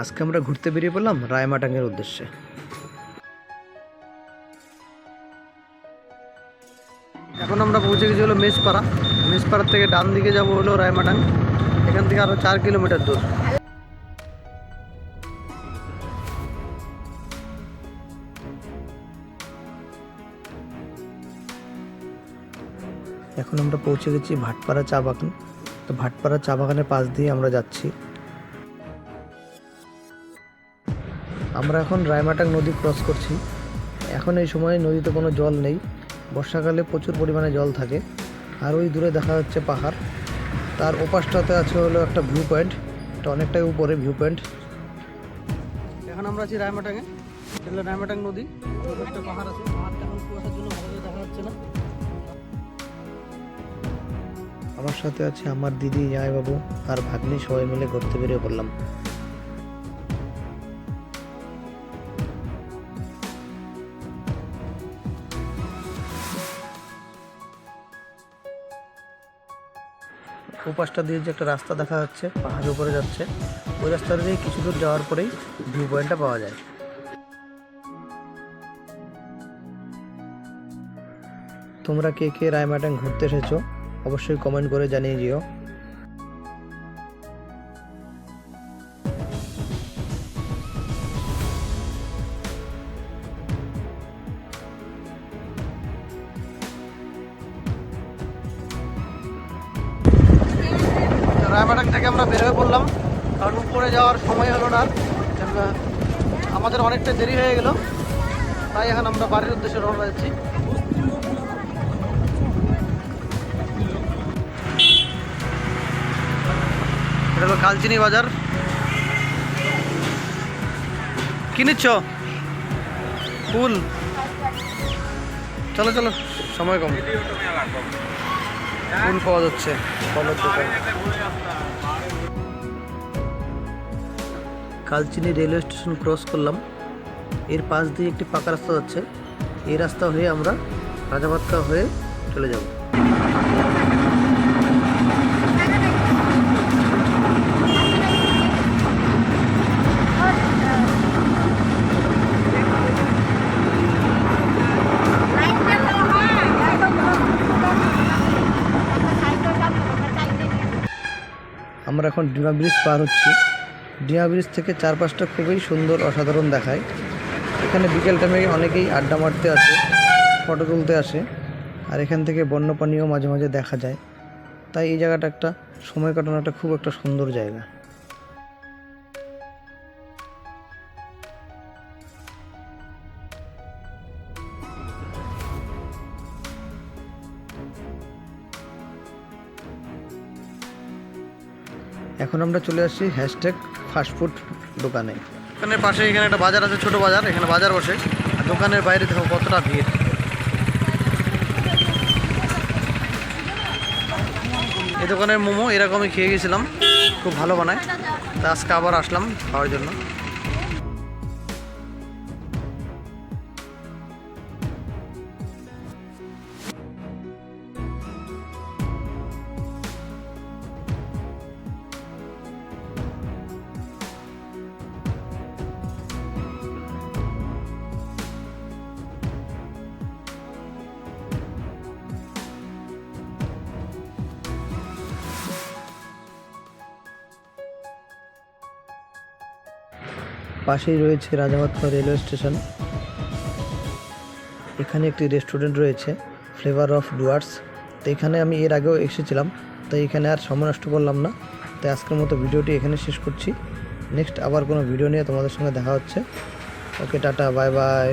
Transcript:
আজকে আমরা ঘুরতে বেরিয়ে পড়লাম রায়মাটাঙ্গের উদ্দেশ্যে। এখন আমরা পৌঁছে গেছি হলো মেসপাড়া মেসপাড়ার থেকে ডান দিকে যাব হলো রায়মাটাং এখান থেকে আরও চার কিলোমিটার দূর। এখন আমরা পৌঁছে গেছি ভাটপাড়া চা বাগান। তো ভাটপাড়া চা বাগানের পাশ দিয়ে আমরা যাচ্ছি। আমরা এখন রায়মাটাং নদী ক্রস করছি। এখন এই সময় নদীতে কোনো জল নেই। বর্ষাকালে প্রচুর পরিমাণে জল থাকে। আর ওই দূরে দেখা যাচ্ছে পাহাড়। তার ওপাশটাতে আছে হলো একটা ভিউ পয়েন্ট এটা অনেকটাই উপরে ভিউ পয়েন্ট এখন আমরা আছি রায়মাটাঙে। এটা রায়মাটাং নদী। একটা পাহাড় আছে। পাহাড়টা এখন কুয়াশার জন্য ভালো দেখা যাচ্ছে না। আমার সাথে আছে আমার দিদি জামাইবাবু আর ভাগ্নি। সবাই মিলে ঘুরতে বেরিয়ে পড়লাম। ওপাশটা দিয়ে যে একটা রাস্তা দেখা যাচ্ছে, পাহাড়ের উপরে যাচ্ছে, ওই রাস্তা দিয়ে কিছু দূর যাওয়ার পরেই ভিউ পয়েন্টটা পাওয়া যায়। তোমরা কে কে রায়মাটাং ঘুরতে এসেছ, অবশ্যই কমেন্ট করে জানিয়ে দিও। রায়মাটাং থেকে আমরা বের হয়ে পড়লাম। কারণ উপরে যাওয়ার সময় হলো না। আমাদের অনেকটা দেরি হয়ে গেল। তাই এখন আমরা বাড়ির উদ্দেশ্যে রওনা দিচ্ছি। এটা হলো কালচিনি বাজার। কি নিচ্ছ? ফুল। চলো চলো, সময় কম। ফুল পাওয়া যাচ্ছে, ফলের দোকান। কালচিনি রেলওয়ে স্টেশন ক্রস করলাম। এর পাশ দিয়ে একটি পাকা রাস্তা যাচ্ছে। এই রাস্তা হয়ে আমরা রাজাভাতকা হয়ে চলে যাব। আমরা এখন ডিমা ব্রিজ পার হচ্ছি। ডিমা ব্রিজ থেকে চারপাশটা খুবই সুন্দর, অসাধারণ দেখায়। এখানে বিকেল টাইমে অনেকেই আড্ডা মারতে আসে, ফটো তুলতে আসে, আর এখান থেকে বন্যপ্রাণীও মাঝে মাঝে দেখা যায়। তাই এই জায়গাটা একটা, সময় কাটানো একটা খুব একটা সুন্দর জায়গা। এখন আমরা চলে আসছি হ্যাশট্যাগ ফাস্টফুড দোকানে। দোকানের পাশে এখানে একটা বাজার আছে, ছোট বাজার, এখানে বাজার বসে। দোকানের বাইরে দেখো কতটা ভিড়। এই দোকানের মোমো এরকমই খেয়ে গেছিলাম, খুব ভালো বানায়। তা আজকে আবার আসলাম খাওয়ার জন্য। পাশেই রয়েছে রাজাভাতখাওয়া রেলওয়ে স্টেশন। এখানে একটি রেস্টুরেন্ট রয়েছে ফ্লেভার অফ ডুয়ার্স তো এখানে আমি এর আগেও এসেছিলাম তাই এখানে আর সময় নষ্ট করলাম না। তাই আজকের মতো ভিডিওটি এখানে শেষ করছি। নেক্সট আবার কোনো ভিডিও নিয়ে তোমাদের সঙ্গে দেখা হচ্ছে। Okay, tata, bye bye.